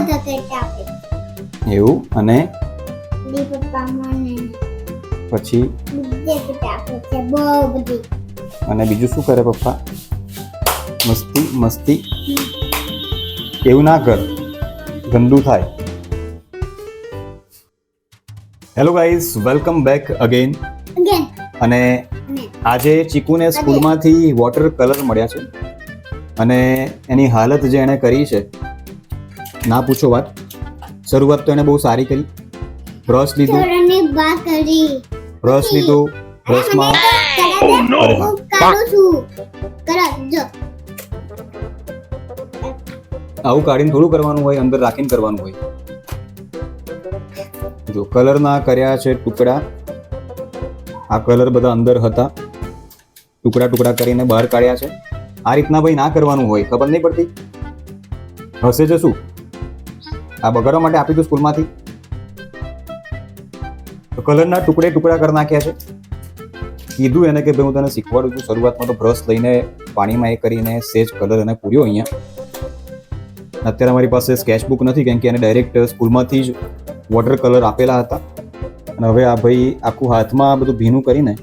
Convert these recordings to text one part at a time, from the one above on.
બધા કરતા આપે. એવું? અને? પછી? બધે કરતા આપે છે બહુ બધી. અને બીજું શું કરે પપ્પા? મસ્તી મસ્તી? એવું ના કર. ગંદુ થાય. Hello guys welcome back again અને આજે ચીકુને સ્કૂલમાંથી વોટર કલર મળ્યા છે. અને એની હાલત જે એણે કરી છે ના પૂછો વાત. શરૂઆત તો એણે બહુ સારી કરી. બ્રશ લીધું. બ્રશ લીધું. બ્રશમાં અરે આવું કાઢીને થોડું કરવાનું હોય અંદર રાખીને કરવાનું હોય. જો કલરના કર્યા છે ટુકડા. આ કલર બધા અંદર હતા. ટુકડા ટુકડા કરીને બહાર કાઢ્યા છે. આ રીતના ભાઈ ના કરવાનું હોય ખબર નહીં પડતી? હશે છે શું? આ બગાડવા માટે આપી દઉં સ્કૂલમાંથી. તો કલરના ટુકડે ટુકડા કરી નાખ્યા છે. કીધું એને કે ભાઈ હું તને શીખવાડું છું. શરૂઆતમાં તો બ્રશ લઈને પાણીમાં એ કરીને સેજ કલર એને પૂર્યો અહીંયા. અત્યારે અમારી પાસે સ્કેચ બુક નથી કેમ કે એને ડાયરેક્ટ સ્કૂલમાંથી જ વોટર કલર આપેલા હતા. અને હવે આ ભાઈ આખું હાથમાં બધું ભીનું કરીને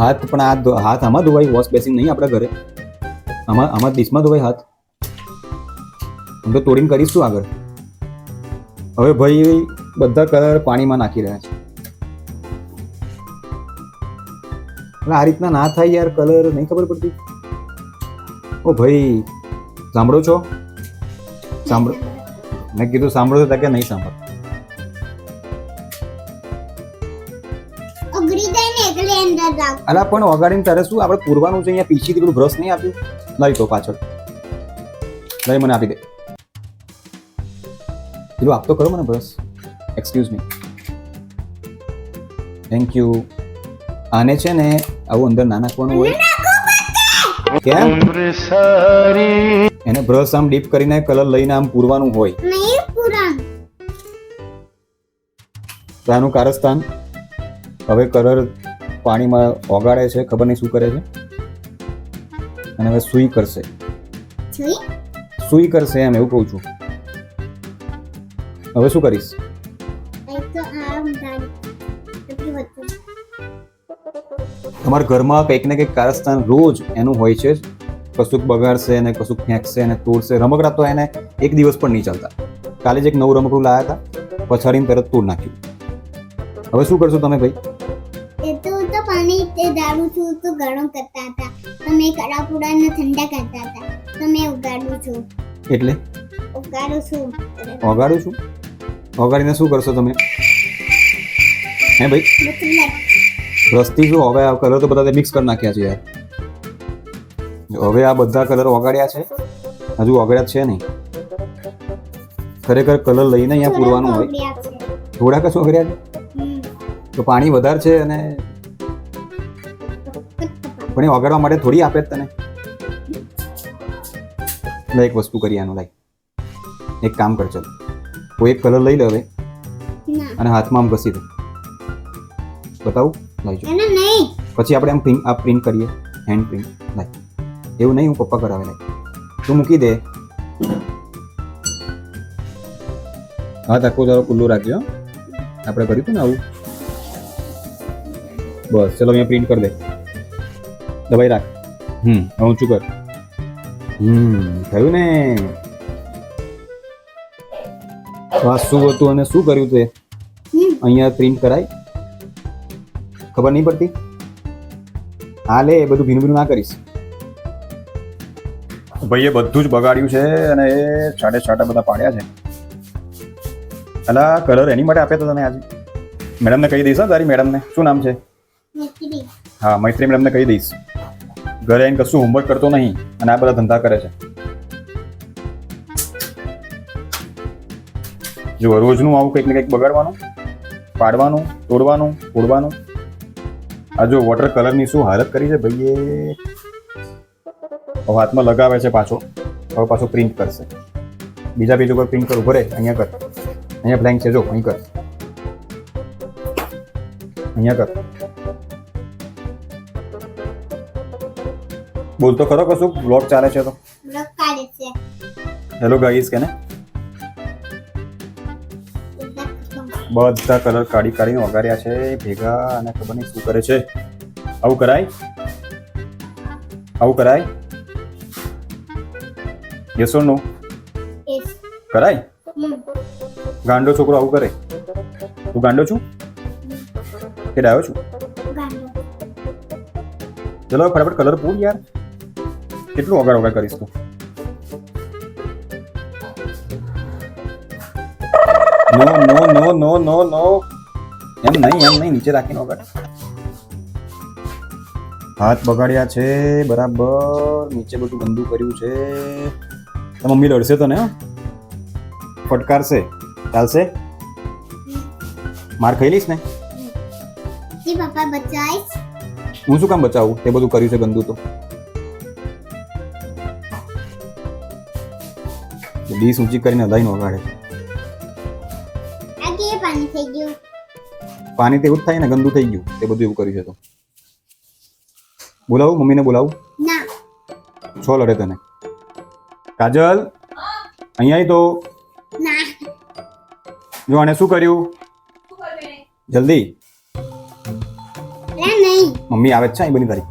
હાથ પણ આ હાથ આમાં ધોવાય વોશ બેસિંગ નહીં આપણા ઘરે. આમાં આમાં ડીશમાં ધોવાય હાથ. આમ તો તોડીને કરીશું આગળ. હવે ભાઈ બધા કલર પાણીમાં નાખી રહ્યા છે. એટલે આ રીતના ના થાય યાર કલર નહીં ખબર પડતી. ઓ ભાઈ સાંભળો છો? સાંભળો. મેં કીધું સાંભળો છો તો કે નહીં સાંભળો. અલા પણ વગાડીને તારે શું? આપણે પૂરવાનું છે અહીંયા પીછીથી પેલું બ્રશ નહીં આપ્યું? લઈ તો પાછળ. લઈ મને આપી દે. પેલું આપતો કરો મને brush excuse me thank you આને છે ને આવું અંદર ના નાખવાનું હોય. કેમ? એને બ્રશ આમ ડીપ કરીને કલર લઈને આમ પૂરવાનું હોય. તો આનું કારસ્તાન હવે કલર પાણીમાં ઓગાળે છે ખબર નહીં શું કરે છે. અને હવે સુઈ કરશે. સુઈ કરશે એમ એવું કહું છું. હવે શું કરીશ? તમારા ઘરમાં કંઈક ને કંઈક કારસ્તાન રોજ એનું હોય છે કશુંક બગાડશે અને કશુંક ફેંકશે અને તોડશે. રમકડા તો એને એક દિવસ પણ નહીં ચાલતા. કાલે જ એક નવું રમકડું લાવ્યા હતા. પછાડીને તરત તોડ નાખ્યું. હવે શું કરશો તમે ભાઈ? એ તો તો પાણી તે દારૂ છું તો ગરમ કરતા હતા. તમે કડા ઠંડા કરતા હતા. તમે ઉગાડું છું. એટલે? ઉગાડું છું. ઓગાડું છું? ઓગાડીને શું કરશો તમે? હે ભાઈ? રસથી રસ્તી શું? હવે આ કલર તો બધા મિક્સ કરી નાખ્યા છે યાર. હવે આ બધા કલર ઓગાડ્યા છે. હજુ વગાડ્યા છે નહીં. ખરેખર કલર લઈને અહીંયા પૂરવાનું હોય. થોડા કશું ઓગળ્યા છે? તો પાણી વધારે છે અને પણ એ વગાડવા માટે થોડી આપે જ તને. એક વસ્તુ કરી આનું લાઈક એક કામ કર ચાલ. કોઈ એક કલર લઈ લે હવે અને હાથમાં આમ ઘસી દે। બતાવું? નહીં। પછી આપણે આમ પ્રિન્ટ આ પ્રિન્ટ કરીએ હેન્ડ પ્રિન્ટ લાઈ એવું નહીં હું પપ્પા કરાવે લાઈ તું મૂકી દે। હાથ આખો તારો ખુલ્લું રાખજો આપણે કર્યું હતું ને આવું? બસ ચલો અહીંયા પ્રિન્ટ કરી દે। દબાઈ રાખ। હમ હું ઊંચું કર? હમ થયું ને? આ શું હતું અને શું કર્યું તે અહીંયા પ્રિન્ટ કરાય. ખબર નહીં પડતી? હા લે એ બધું ભીનું ભીનું ના કરીશ. ભાઈએ બધું જ બગાડ્યું છે અને એ છાટે છાટા બધા પાડ્યા છે. અલા કલર એની માટે આપ્યા હતા તને આજે. મેડમને કહી દઈશ હા તારી મેડમને. શું નામ છે? હા મૈત્રી મેડમને કહી દઈશ. ઘરે આવીને કશું હોમવર્ક કરતો નહીં અને આ બધા ધંધા કરે છે. જો રોજનું આવું કંઈક ને કંઈક બગાડવાનું પાડવાનું તોડવાનું ફોડવાનું. આ જો વોટર કલરની શું હાલત કરી છે ભાઈએ? હવે હાથમાં લગાવે છે પાછો. હવે પાછો પ્રિન્ટ કરશે. બીજા પેજ ઉપર પ્રિન્ટ કર ઊભો રે અહીંયા કર. અહીંયા બ્લેન્ક છે જો અહીં કર. અહીંયા કર. બોલતો ખરો કશું બ્લોગ ચાલે છે તો. હેલો ગાઈસ કે બધા કલર કાઢી કાઢીને વગાડ્યા છે ભેગા અને ખબર નહીં શું કરે છે. આવું કરાય? આવું કરાય? યસ ઓર નો કરાય? ગાંડો છોકરો આવું કરે? તું ગાંડો છું? કે ડાયો છું. ચલો ફટાફટ કલર પૂર યાર. કેટલું વગાડ વગાડ કરીશ તું? નો નો નો નો નો એમ નહીં એમ નહીં નીચે રાખીને વગાડ હાથ બગાડ્યા છે બરાબર. નીચે બધું ગંદુ કર્યું છે. તો મમ્મી લડશે તને ફટકારશે. ચાલશે? માર ખાઈ લઈશ ને? જી પપ્પા બચાવીશ હું શું કામ બચાવું? તે બધું કર્યું છે ગંદુ તો. ડીશ ઊંચી કરીને હલાઈને વગાડે છે. પાણી તો એવું જ થાય ને ગંદુ થઈ ગયું તે બધું એવું કર્યું છે તો. બોલાવું મમ્મીને બોલાવું? ના. છો લડે તને. કાજલ અહીંયા તો. ના. જો આને શું કર્યું? જલ્દી. મમ્મી આવે છે અહીં બની તારી.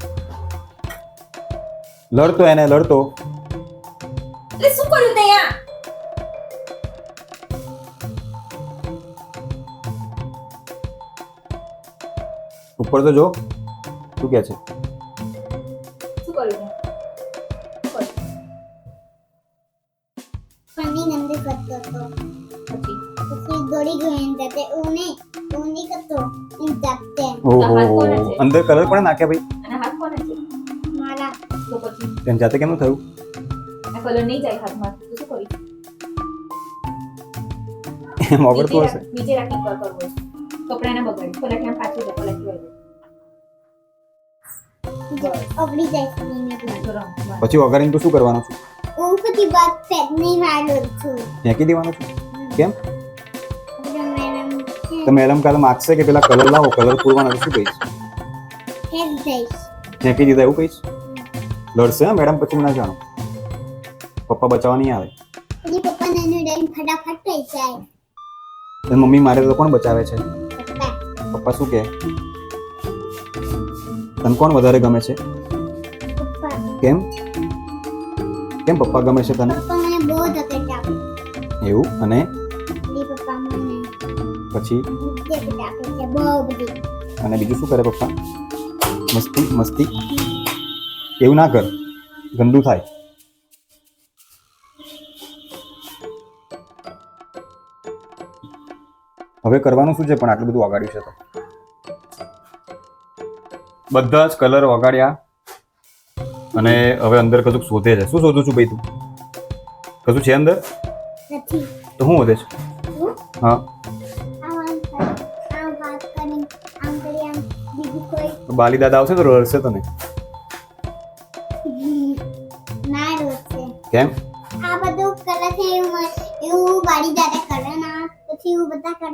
લડતો એને લડતો. શું કર્યું? ઉપર તો જો શું કે છે? શું પાણી ગંદુ કરતો હતો પછી? પછી દોડી ગયો એમ જાતે. એવું નહીં કરતો. એમ જાતે ઓહો હાથ કોને છે? અંદર કલર કોણે નાખ્યા ભાઈ? અને હાથ કોને છે? મારા. તો પછી? તેમ જાતે કેમ થયું? આ કલર નહીં જાય હાથમાં. તો શું કરી એમ ઓગળતું હશે. નીચે રાખી કર કરવો છે કપડાને બગાડી. પલાટી પાછું જાય પલાટી વળે જાય. પછી વગાડીને તો શું કરવાનું છું? હું બાદ પેટ મારું છું. ફેંકી દેવાનું છું? કેમ? મેડમ તો મેડમ કાલે માગશે કે પેલા કલર લાવો કલર પૂરવાના શું કહીશ? જઈશ ફેંકી દીધા એવું કહીશ? લડશે હા મેડમ પછી હું ના જાણો. પપ્પા બચાવવા નહીં આવે. પપ્પા ફટાફટ થઈ જાય. મમ્મી મારે તો કોણ બચાવે છે? પપ્પા શું કહે? તને કોણ વધારે ગમે છે? કેમ? કેમ પપ્પા ગમે છે તને? એવું? અને? પછી? અને બીજું શું કરે પપ્પા? મસ્તી મસ્તી? એવું ના કર. ગંદુ થાય. હવે કરવાનું શું છે પણ આટલું બધું વગાડ્યું છે તો? બધા જ કલર વગાડ્યા. અને હવે અંદર કશું શોધે છે. શું શોધું છું ભાઈ તું? કશું છે અંદર? તો શું વધે છે? હા? બાલી દાદા આવશે તો રડશે તને. કેમ?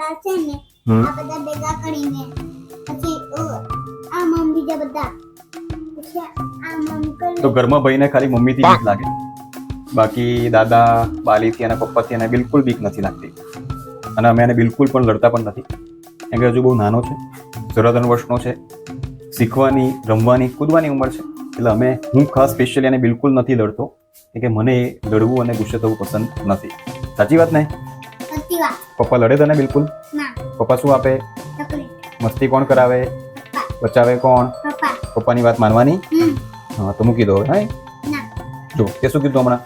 બધા કરાશે ને આ બધા ભેગા કરીને પછી આ આમ બીજા બધા. તો ઘરમાં ભાઈને ખાલી મમ્મીથી બીક લાગે. બાકી દાદા બાલીથી અને પપ્પાથી એને બિલકુલ બીક નથી લાગતી. અને અમે એને બિલકુલ પણ લડતા પણ નથી. કેમ કે હજુ બહુ નાનો છે ત્રણ વર્ષનો છે. શીખવાની રમવાની કૂદવાની ઉંમર છે. એટલે અમે હું ખાસ સ્પેશિયલી એને બિલકુલ નથી લડતો. કે મને લડવું અને ગુસ્સે થવું પસંદ નથી. સાચી વાત ને? સત્ય વાત પપ્પા લડે તને બિલકુલ? ના. પપ્પા શું આપે? મસ્તી કોણ કરાવે? પપ્પા. બચાવે કોણ? પપ્પા. પપ્પાની વાત માનવાની? હા તો મૂકી દો હવે હા જો તે શું કીધું હમણાં?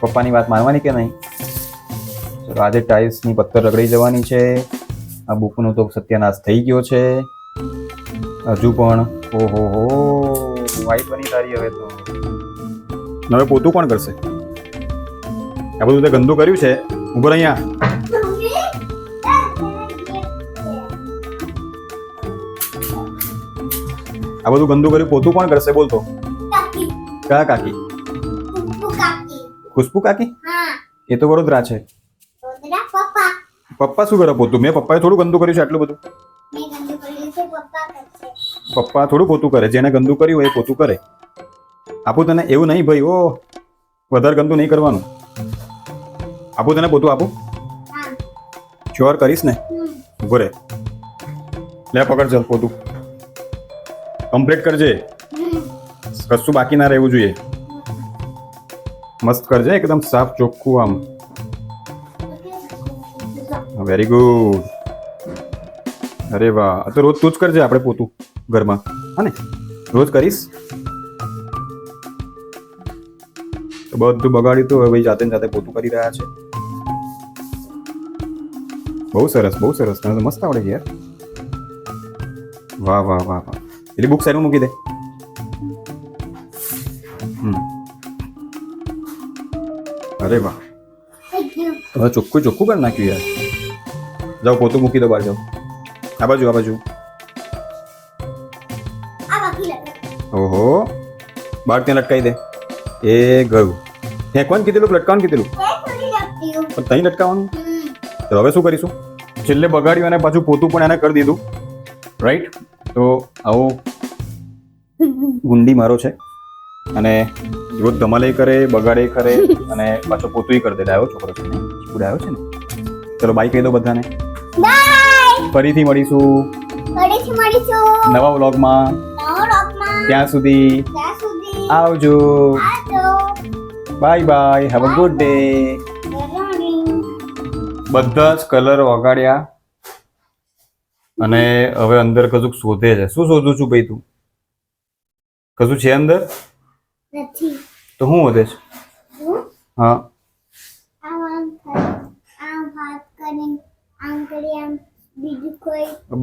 પપ્પાની વાત માનવાની કે નહીં? ચલો આજે ટાઇલ્સની પથ્થર રગડી જવાની છે. આ બુકનો તો સત્યાનાશ થઈ ગયો છે. હજુ પણ ઓહો હો વાઈફ બની તારી હવે તો. હવે પોતું કોણ કરશે? આ બધું તે ગંદુ કર્યું છે. ઊભો અહીંયા. આ બધું ગંદુ કર્યું. પોતું કોણ કરશે? બોલતો કયા કાકી? ખુશ્બુ કાકી? એ તો વડોદરા છે. પપ્પા શું કરે પોતું? મેં પપ્પાએ થોડું ગંદુ કર્યું છે આટલું બધું. પપ્પા થોડું પોતું કરે. જેને ગંદુ કર્યું હોય એ પોતું કરે. આપું તને એવું નહીં ભાઈ ઓ વધારે ગંદુ નહીં કરવાનું. આપું તને પોતું આપું? શ્યોર કરીશ ને. ઊભો રે. લે પકડ ચાલ પોતું. કમ્પ્લીટ કરજે. કશું બાકી ના રહેવું જોઈએ. મસ્ત કરજે એકદમ સાફ ચોખ્ખું આમ. વેરી ગુડ અરે વાહ તો રોજ તું જ કરજે આપણે પોતું ઘરમાં. હા ને? રોજ કરીશ? તો બધું બગાડ્યું તો હવે ભાઈ જાતે ને જાતે પોતું કરી રહ્યા છે. બહુ સરસ બહુ સરસ તને તો મસ્ત આવડે છે યાર વાહ વાહ વાહ વાહ પેલી બુક સાઈડમાં મૂકી દે હમ. અરે વાહ Thank you. હવે ચોખ્ખું ચોખ્ખું કરી નાખ્યું યાર જાઓ પોતું મૂકી દો બહાર જાઓ આ બાજુ આ બાજુ આ બાકી લટક. ઓહો બહાર ત્યાં લટકાઈ દે એ ગયું ફેંકવાનું કીધેલું કે લટકાવાનું કીધેલું એ થોડી લટકી હું. પણ ત્યાં લટકાવવાનું હમ. તો હવે શું કરીશું? છેલ્લે બગાડ્યું અને પાછું પોતું પણ એને કરી દીધું. રાઈટ તો આવો ગુંડી મારો છે. અને રોજ ધમાલે કરે બગાડે કરે અને પાછો પોતું કરી દે. ડાયો છોકરો છે ને? છે ને? ચલો બાય કહી દો બધાને. ફરીથી મળીશું. ફરીથી મળીશું. નવા વ્લોગમાં. ત્યાં સુધી આવજો. Bye bye have a good day. બધા જ કલર વગાડ્યા અને હવે અંદર કજુક શોધે છે. શું શોધું છું ભાઈ તું? કશું છે અંદર? નથી. તો શું શોધે છે? હા?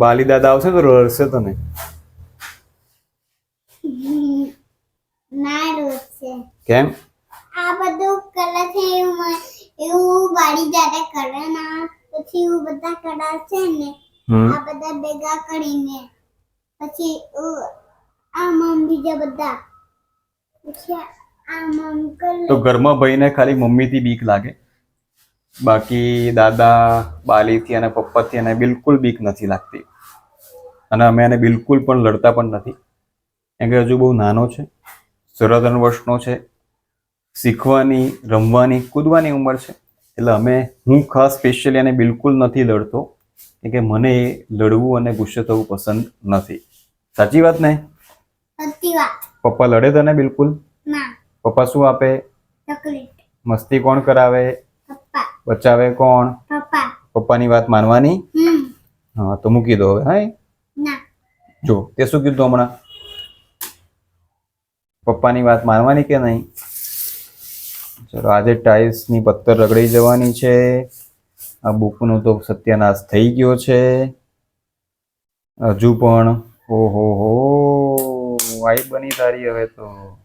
બાલી દાદા આવશે તો રડશે તને. કેમ? આ બધું કલર છે એવું બાળી જાતે કરે ના પછી એવું બધા કડા છે ને આ બધા ભેગા કરીને પછી આમ આમ બીજા બધા પછી આમ આમ કરે તો ઘરમાં ભાઈને ખાલી મમ્મીથી બીક લાગે? બાકી દાદા બાલીથી અને પપ્પાથી એને બિલકુલ બીક નથી લાગતી. અને અમે એને બિલકુલ પણ લડતા પણ નથી. કેમ કે હજુ બહુ નાનો છે સોળા વર્ષનો છે. શીખવાની રમવાની કૂદવાની ઉંમર છે. એટલે અમે હું ખાસ સ્પેશિયલી એને બિલકુલ નથી લડતો કે મને એ લડવું અને ગુસ્સે થવું પસંદ નથી. સાચી વાત ને? પપ્પા લડે તને બિલકુલ? ના. પપ્પા શું આપે? મસ્તી કોણ કરાવે? પપ્પા. બચાવે કોણ? પપ્પા. પપ્પાની વાત માનવાની? હા તો મૂકી દો હવે હા ના. જો તે શું કીધું હમણાં? પપ્પાની વાત માનવાની કે નહીં? ચલો, આજે ટાઇલ્સની પથ્થર રગડી જવાની છે. આ બુકનો તો સત્યાનાશ થઈ ગયો છે. હજુ પણ ઓહો હો વાઈ બની તારી હવે તો.